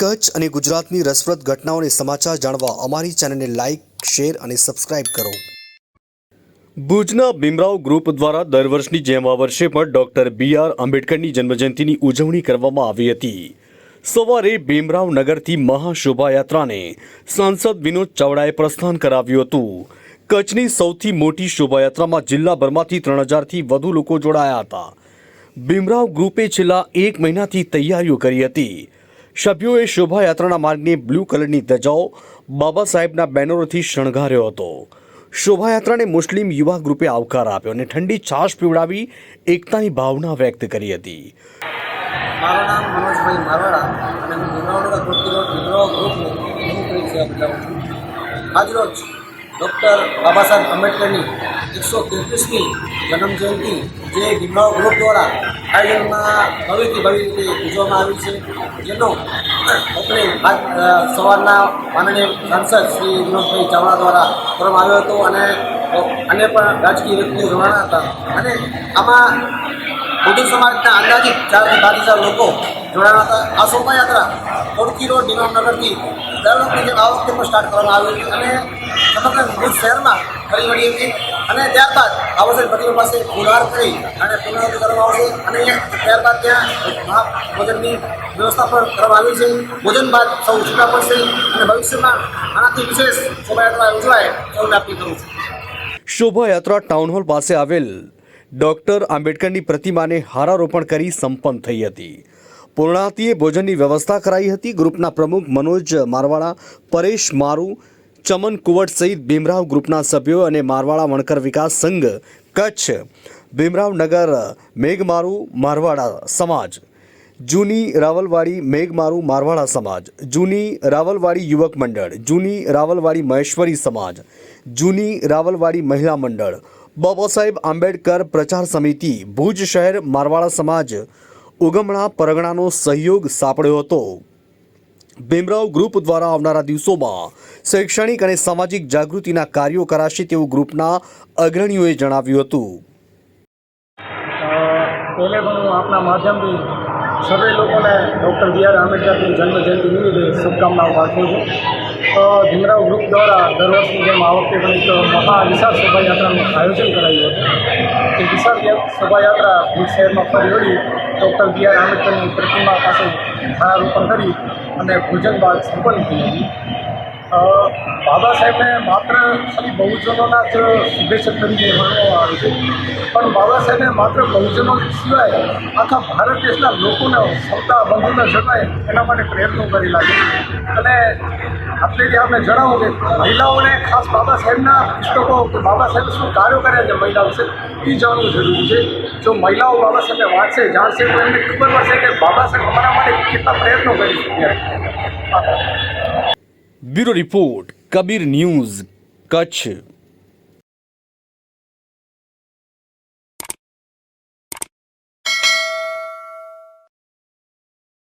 કચ્છ અને ગુજરાતની રસપ્રદ ઘટનાઓને સમાચાર જાણવા અમારી ચેનલને લાઇક શેર અને સબસ્ક્રાઇબ કરો. ભુજના ભીમરાવ ગ્રુપ દ્વારા દર વર્ષની જેમ આ વર્ષે પણ ડોક્ટર બી આર આંબેડકરની જન્મજયંતિની ઉજવણી કરવામાં આવી હતી. સવારે ભીમરાવ નગરથી મહાશોભાયાત્રાને સાંસદ વિનોદ ચાવડાએ પ્રસ્થાન કરાવ્યું હતું. કચ્છની સૌથી મોટી શોભાયાત્રામાં જિલ્લાભરમાંથી ત્રણ હજારથી વધુ લોકો જોડાયા હતા. ભીમરાવ ગ્રુપે છેલ્લા એક મહિનાથી તૈયારીઓ કરી હતી. સભ્યોએ શોભાયાત્રાના માર્ગને બ્લુ કલરની ધજાઓ બાબા સાહેબના બેનરોથી શણગાર્યો હતો. શોભાયાત્રાને મુસ્લિમ યુવા ગ્રુપે આવકાર આપ્યો અને ઠંડી છાશ પીવડાવી એકતાની ભાવના વ્યક્ત કરી હતી. મારું નામ મનોજભાઈ મારવાડા અને હું ભીમરાવનગર ગ્રુપથી વિદ્રોહ ગ્રુપની આજરોજ ડૉક્ટર બાબા આંબેડકરની એકસો તેત્રીસમી જન્મજયંતિ જે ભીમરાવ ગ્રુપ દ્વારા આયોજનમાં ભવ્યથી ભવ્ય રીતે ઉજવવામાં આવી છે. જેનો આજ સવારના માનનીય સાંસદ શ્રી વિનોદભાઈ ચાવડા દ્વારા કરવામાં આવ્યો હતો અને અન્ય પણ રાજકીય વ્યક્તિઓ જોડાણા હતા. અને આમાં મોટી સમાજના અંદાજિત ચારથી પાંચ હજાર લોકો જોડાયા હતા. આ શોભાયાત્રા કોડકી રોડ નિનામનગરથી દર વખતે જેમ આ વખતે પણ સ્ટાર્ટ કરવામાં આવી હતી. અને સમગ્ર ભુજ શહેરમાં ફરી વળી હતી. અને ત્યારબાદ આ વર્ષે પાસે ફુલહાર કરી અને પૂર્ણાહુતિ કરવામાં આવશે. અને ત્યારબાદ ત્યાં મહા ભોજનની વ્યવસ્થા પણ કરવામાં આવી છે. ભોજન બાદ સૌ છૂટા પડશે અને ભવિષ્યમાં આનાથી વિશેષ શોભાયાત્રા ઉજવાય સૌને અપીલ કરું છું. શોભાયાત્રા ટાઉન હોલ પાસે આવેલ ડોક્ટર આંબેડકરની પ્રતિમાને હારારોપણ કરી સંપન્ન થઈ હતી. પૂર્ણાહતિએ ભોજનની વ્યવસ્થા કરાઈ હતી. ગ્રુપના પ્રમુખ મનોજ મારવાડા, પરેશ મારુ ચમન કુવટ સહિત ભીમરાવ ગ્રુપના સભ્યો અને મારવાડા વણકર વિકાસ સંઘ, કચ્છ ભીમરાવનગર મેઘમારુ, મારવાડા સમાજ. જૂની રાવલવાડી, મેઘમારુ, મારવાડા સમાજ. જૂની રાવલવાડી યુવક મંડળ. જૂની રાવલવાડી મહેશ્વરી સમાજ. જૂની રાવલવાડી મહિલા મંડળ. બાબા સાહેબ આંબેડકર પ્રચાર સમિતિ, ભુજ શહેર, મારવાડા સમાજ. ઉગમણા પરગણાનો સહયોગ સાંપડ્યો હતો. ભીમરાવ ગ્રુપ દ્વારા આવનારા દિવસોમાં શૈક્ષણિક અને સામાજિક જાગૃતિના કાર્યો કરાશે તેવું ગ્રુપના અગ્રણીઓએ જણાવ્યું હતું. પહેલે પણ આપના માધ્યમથી સભે લોકોને ડૉક્ટર બી આર આંબેડકરની જન્મ જયંતિ નિમિત્તે શુભકામનાઓ પાઠવું છું. ભીમરાવ ગ્રુપ દ્વારા દર વર્ષની જેમ આ વખતે પણ એક મહા વિશાળ શોભાયાત્રાનું આયોજન કરાયું હતું. તે વિશાળ શોભાયાત્રા ભુજ શહેરમાં ફરી વળી ડૉક્ટર બી આર આંબેડકરની પ્રતિમા પાસે ભારારોપણ કરી અને ભોજન બાદ સંપન્ન થઈ હતી બાબા સાહેબને માત્ર બહુજનોના જ શુભેચ્છક તરીકે માનવામાં આવે છે. પણ બાબા સાહેબને માત્ર બહુજનો સિવાય આખા ભારત દેશના લોકોને સૌતા બંધુતા જણાય એના માટે પ્રયત્નો કરેલા છે. અને આટલે જે આપણે જણાવું કે મહિલાઓને ખાસ બાબા સાહેબના પુસ્તકો કે બાબા સાહેબ શું કાર્યો કર્યા છે મહિલા વિશે એ જાણવું જરૂરી છે. જો મહિલાઓ બાબા સાહેબને વાંચશે, જાણશે, તો એમને ખબર પડશે કે બાબા સાહેબ અમારા માટે કેટલા પ્રયત્નો કરી છે. Bureau report Kabir news Kutch.